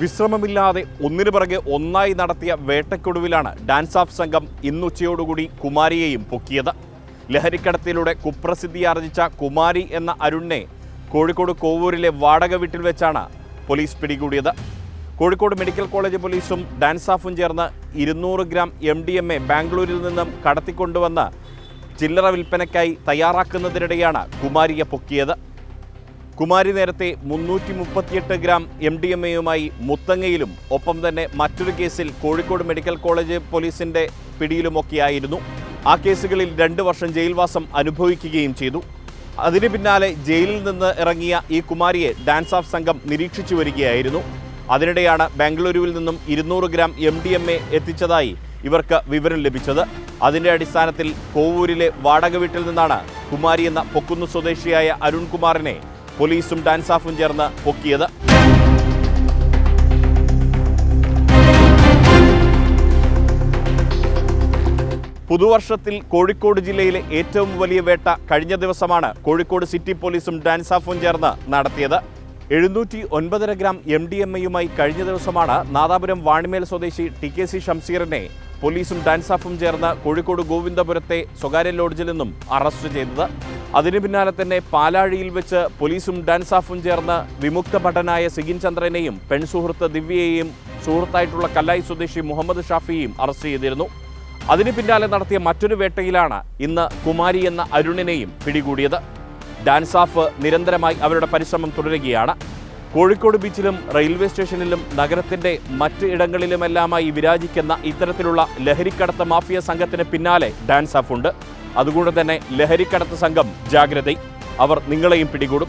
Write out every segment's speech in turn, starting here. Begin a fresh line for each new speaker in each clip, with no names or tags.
വിശ്രമമില്ലാതെ ഒന്നിനു പിറകെ ഒന്നായി നടത്തിയ വേട്ടയ്ക്കൊടുവിലാണ് ഡാൻസ് ഓഫ് സംഘം ഇന്നുച്ചയോടുകൂടി കുമാരിയെയും പൊക്കിയത്. ലഹരിക്കടത്തിലൂടെ കുപ്രസിദ്ധി ആർജിച്ച കുമാരി എന്ന അരുണിനെ കോഴിക്കോട് കോവൂരിലെ വാടക വീട്ടിൽ വെച്ചാണ് പോലീസ് പിടികൂടിയത്. കോഴിക്കോട് മെഡിക്കൽ കോളേജ് പോലീസും ഡാൻസ് ഓഫും ചേർന്ന് ഇരുന്നൂറ് gram M D M A ബാംഗ്ലൂരിൽ നിന്നും കടത്തിക്കൊണ്ടുവന്ന് ചില്ലറ വിൽപ്പനയ്ക്കായി തയ്യാറാക്കുന്നതിനിടെയാണ് കുമാരിയെ പൊക്കിയത്. കുമാരി നേരത്തെ മുന്നൂറ്റി മുപ്പത്തിയെട്ട് ഗ്രാം എം ഡി എം എയുമായി മുത്തങ്ങയിലും ഒപ്പം തന്നെ മറ്റൊരു കേസിൽ കോഴിക്കോട് മെഡിക്കൽ കോളേജ് പോലീസിന്റെ പിടിയിലുമൊക്കെയായിരുന്നു. ആ കേസുകളിൽ രണ്ട് വർഷം ജയിൽവാസം അനുഭവിക്കുകയും ചെയ്തു. അതിന് പിന്നാലെ ജയിലിൽ നിന്ന് ഇറങ്ങിയ ഈ കുമാരിയെ ഡാൻസ് ഓഫ് സംഘം നിരീക്ഷിച്ചു വരികയായിരുന്നു. അതിനിടെയാണ് ബാംഗ്ലൂരുവിൽ നിന്നും ഇരുന്നൂറ് gram M D M A എത്തിച്ചതായി ഇവർക്ക് വിവരം ലഭിച്ചത്. അതിന്റെ അടിസ്ഥാനത്തിൽ കോവൂരിലെ വാടക വീട്ടിൽ നിന്നാണ് കുമാരി എന്ന പൊക്കുന്നു സ്വദേശിയായ അരുൺകുമാറിനെ പോലീസും ഡാൻസാഫും ചേർന്ന് പൊക്കിയത്. പുതുവർഷത്തിൽ കോഴിക്കോട് ജില്ലയിലെ ഏറ്റവും വലിയ വേട്ട കഴിഞ്ഞ ദിവസമാണ് കോഴിക്കോട് സിറ്റി പോലീസും ഡാൻസാഫും ചേർന്ന് നടത്തിയത്. എഴുന്നൂറ്റി ഒൻപതര ഗ്രാം എം ഡി എം എയുമായി കഴിഞ്ഞ ദിവസമാണ് നാദാപുരം വാണിമേൽ സ്വദേശി ടി കെ സി ഷംസീറിനെ പോലീസും ഡാൻസാഫും ചേർന്ന് കോഴിക്കോട് ഗോവിന്ദപുരത്തെ സ്വകാര്യ ലോഡ്ജിൽ നിന്നും അറസ്റ്റ് ചെയ്തത്. അതിനു പിന്നാലെ തന്നെ പാലാഴിയിൽ വെച്ച് പോലീസും ഡാൻസാഫും ചേർന്ന് വിമുക്ത ഭടനായ സിഗിൻ ചന്ദ്രനെയും പെൺസുഹൃത്ത് ദിവ്യയെയും സുഹൃത്തായിട്ടുള്ള കല്ലായി സ്വദേശി മുഹമ്മദ് ഷാഫിയെയും അറസ്റ്റ് ചെയ്തിരുന്നു. അതിനു പിന്നാലെ നടത്തിയ മറ്റൊരു വേട്ടയിലാണ് ഇന്ന് കുമാരി എന്ന അരുണിനെയും പിടികൂടിയത്. ഡാൻസാഫ് നിരന്തരമായി അവരുടെ പരിശ്രമം തുടരുകയാണ്. കോഴിക്കോട് ബീച്ചിലും റെയിൽവേ സ്റ്റേഷനിലും നഗരത്തിന്റെ മറ്റ് ഇടങ്ങളിലുമെല്ലാമായി വിരാജിക്കുന്ന ഇത്തരത്തിലുള്ള ലഹരിക്കടത്ത് മാഫിയ സംഘത്തിന് പിന്നാലെ ഡാൻസാഫ് ഉണ്ട് അതുകൊണ്ട് തന്നെ ലഹരിക്കടത്ത് സംഘം ജാഗ്രത അവർ നിങ്ങളെയും പിടികൂടും.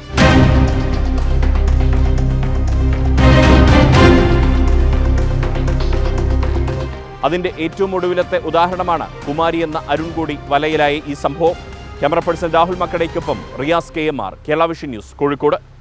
അതിന്റെ ഏറ്റവും ഒടുവിലത്തെ ഉദാഹരണമാണ് കുമാരി എന്ന അരുൺ കൂടി വലയിലായ ഈ സംഭവം. Camera person Rahul മക്കടയ്ക്കൊപ്പം Riyas K M R. Kerala Vision News Kozhikode.